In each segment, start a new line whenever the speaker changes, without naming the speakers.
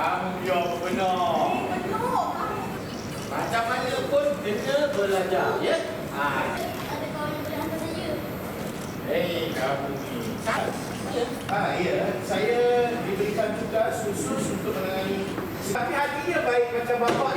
Tanggungjawab benar.
Penuh.
Macam mana pun kena belajar, ya? Ha.
Ada kawan yang saya.
Hei, kamu ni. Ah, ya. Saya diberikan tugas khusus untuk menangani. Tapi hatinya baik macam bapak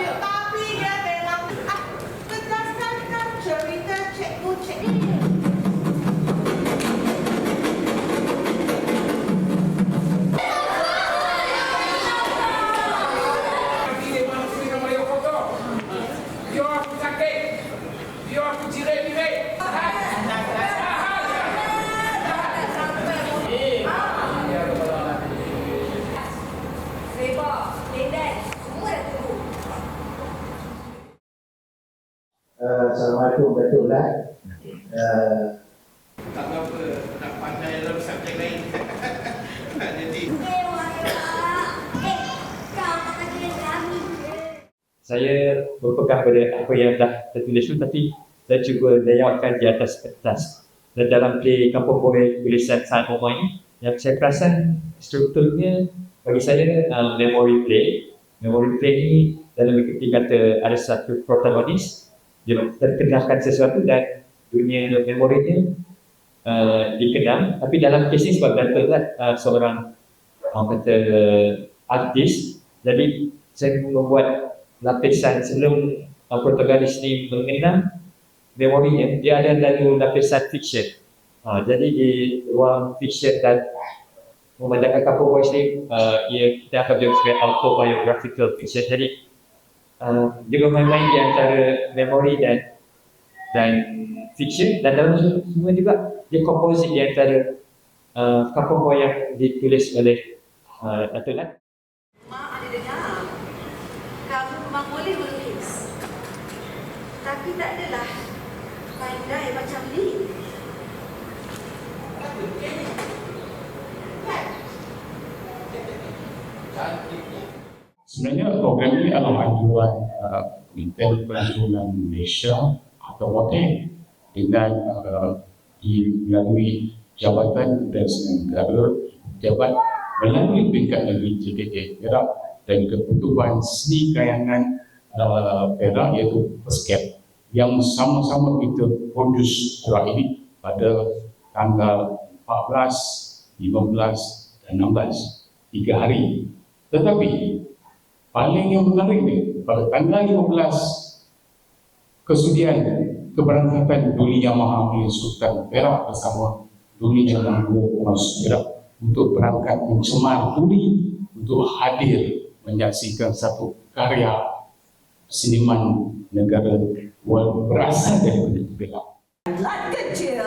Uh, Assalamualaikum Datuk. Uh,
Tak apa, nak pandai dalam subjek lain. Jadi,
Eh. Eh, tak
saya berpegang pada apa yang dah tertulis tu tapi saya cuba layoukan di atas kertas dan dalam play Kampung Boy tulisan Saat Omar ini yang saya perasan strukturnya bagi saya uh, memory play. Memory play ni dalam erti kata ada satu protagonis. Dia terkenalkan sesuatu dan dunia memorinya uh, dikenal. Tapi dalam kes ni sebab Dato' kan uh, seorang orang kata artis. Jadi saya membuat lapisan sebelum uh, protagonis ni mengenal memorinya dia. Ada lalu lapisan fiction. Uh, jadi di ruang fiction dan memandangkan Boys ni uh, ia kita akan juga sebagai autobiographical fiction jadi uh, juga main-main di antara memori dan dan fiction dan dalam semua juga dia komposit di antara uh, Boy yang ditulis oleh uh, Dato' Lan
Mak ada dengar. Kamu memang boleh melukis. Tapi tak adalah pandai macam ni.
Sebenarnya program ini adalah anjuran uh, Perhubungan Malaysia atau WATE dengan uh, dilalui Jabatan Kepentingan Negara jabat melalui peringkat negeri JKK Perak dan Keputusan Seni Kayangan uh, Perak iaitu PESCAP yang sama-sama kita produce surat ini pada tanggal 14, 15 dan 16 tiga hari tetapi paling yang menarik ni pada tanggal 15 kesudian keberangkatan Duli Yamaha Milik Sultan Perak bersama Duli Jalan Pengas Perak untuk berangkat mencemar Duli untuk hadir menyaksikan satu karya seniman negara yang berasal dari Perak.
Lat kecil